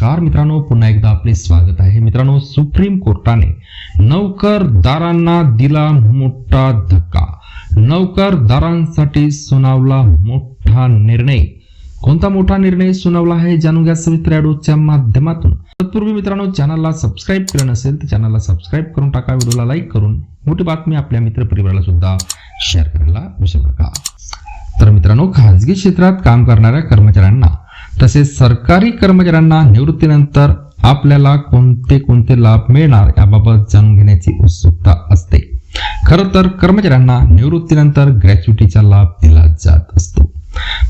नमस्कार मित्रांनो पुन्हा एकदा आपले स्वागत आहे. मित्रांनो सुप्रीम कोर्टाने नौकरदारांना दिला मोठा धक्का. नौकरदारांसाठी सुनावला मोठा निर्णय. कोणता मोठा निर्णय सुनावला आहे जाणून घ्या सवित्र ॲडोच्या माध्यमातून. तत्पूर्वी मित्रांनो चॅनलला सबस्क्राईब केलं नसेल तर चॅनलला सबस्क्राईब करून टाका व्हिडिओला लाईक करून मोठी बातमी आपल्या मित्रपरिवाराला सुद्धा शेअर करायला विसरू नका. तर मित्रांनो खाजगी क्षेत्रात काम करणाऱ्या कर्मचाऱ्यांना तसेच सरकारी कर्मचाऱ्यांना निवृत्तीनंतर आपल्याला कोणते कोणते लाभ मिळणार याबाबत जाणून घेण्याची उत्सुकता असते. खरं तर कर्मचाऱ्यांना निवृत्तीनंतर ग्रॅच्युटीचा लाभ दिला जात असतो.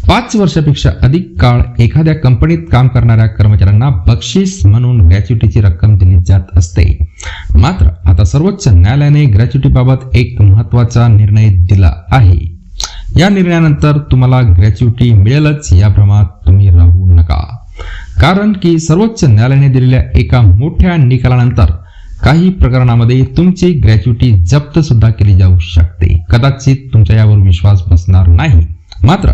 पाच वर्षापेक्षा अधिक काळ एखाद्या कंपनीत काम करणाऱ्या कर्मचाऱ्यांना बक्षीस म्हणून ग्रॅच्युटीची रक्कम दिली जात असते. मात्र आता सर्वोच्च न्यायालयाने ग्रॅच्युटीबाबत एक महत्त्वाचा निर्णय दिला आहे. या निर्णयानंतर तुम्हाला ग्रॅच्युटी मिळेलच या भ्रमात तुम्ही राहू कारण की सर्वोच्च न्यायालयाने दिलेल्या एका मोठ्या निकालानंतर काही प्रकरणामध्ये तुमची ग्रॅच्युटी जप्त सुद्धा केली जाऊ शकते. कदाचित तुमच्या यावर विश्वास बसणार नाही. मात्र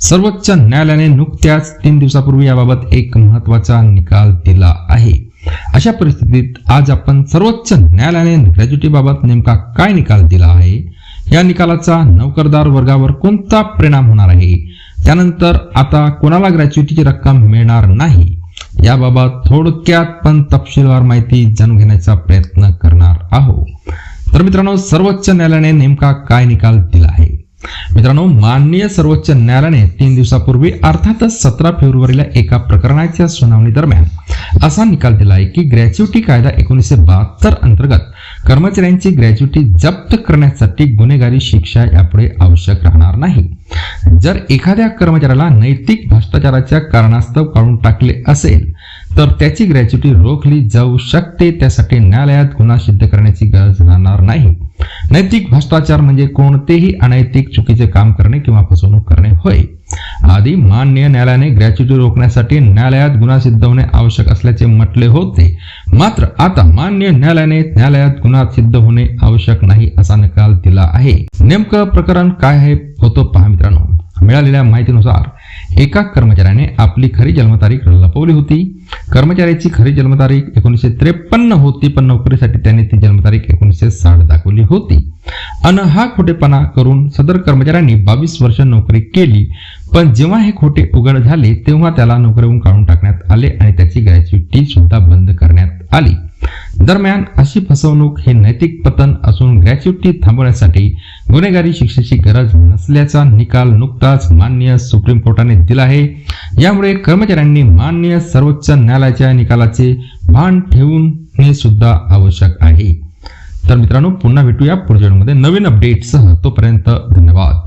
सर्वोच्च न्यायालयाने नुकत्याच तीन दिवसापूर्वी याबाबत एक महत्त्वाचा निकाल दिला आहे. अशा परिस्थितीत आज आपण सर्वोच्च न्यायालयाने ग्रॅज्युटीबाबत नेमका काय निकाल दिला आहे? या निकालाचा नोकरदार वर्गावर कोणता परिणाम होणार आहे? त्यानंतर आता कोणाला ग्रॅच्युटीची रक्कम मिळणार नाही? याबाबत थोडक्यात पण तपशीलवार माहिती जाणून घेण्याचा प्रयत्न करणार आहोत. तर मित्रांनो सर्वोच्च न्यायालयाने नेमका काय निकाल दिला आहे? मित्रांनो माननीय सर्वोच्च न्यायालयाने तीन दिवसापूर्वी अर्थातच सतरा फेब्रुवारीला एका प्रकरणाच्या सुनावणी दरम्यान असा निकाल दिला आहे की ग्रॅच्युटी कायदा एकोणीसशे बहात्तर अंतर्गत कर्मचाऱ्यांची ग्रॅच्युटी जप्त करण्यासाठी गुन्हेगारी शिक्षा यापुढे आवश्यक राहणार नाही. जर एखाद्या कर्मचाऱ्याला नैतिक भ्रष्टाचाराच्या कारणास्तव काढून टाकले असेल तर त्याची ग्रॅच्युटी रोखली जाऊ शकते. त्यासाठी न्यायालयात गुन्हा सिद्ध करण्याची गरज राहणार नाही. नैतिक भ्रष्टाचार म्हणजे कोणतेही अनैतिक चुकीचे काम करणे किंवा फसवणूक करणे होय. आधी मान्य न्यायालयाने ग्रॅच्युटी रोखण्यासाठी न्यायालयात गुन्हा सिद्ध होणे आवश्यक असल्याचे म्हटले होते. मात्र आता मान्य न्यायालयाने न्यायालयात गुन्हा सिद्ध होणे आवश्यक नाही असा निकाल दिला आहे. नेमकं प्रकरण काय आहे होतं पहा मित्रांनो. मिळालेल्या माहितीनुसार एका कर्मचाऱ्याने आपली खरी जन्मतारीख लपवली होती. कर्मचाऱ्याची खरी जन्मतारीख एकोणीसशे त्रेपन्न होती पण नोकरीसाठी त्याने ती जन्मतारीख एकोणीसशे साठ दाखवली होती. अन हा खोटेपणा करून सदर कर्मचाऱ्यांनी बावीस वर्ष नोकरी केली. पण जेव्हा हे खोटे उघड झाले तेव्हा त्याला नोकरीवरून काढून टाकण्यात आले आणि त्याची ग्रॅच्युटी सुद्धा बंद करण्यात आली. दरम्यान अशी फसवणूक हे नैतिक पतन असून ग्रॅच्युटी थांबवण्यासाठी गुन्हेगारी शिक्षेची गरज नसल्याचा निकाल नुकताच मान्य सुप्रीम कोर्टाने दिला आहे. यामुळे कर्मचाऱ्यांनी मान्य सर्वोच्च न्यायालयाच्या निकालाचे भान ठेवणे सुद्धा आवश्यक आहे. तर मित्रांनो पुन्हा भेटूया पुढच्या व्हिडिओमध्ये. नवीन अपडेटसह तोपर्यंत धन्यवाद.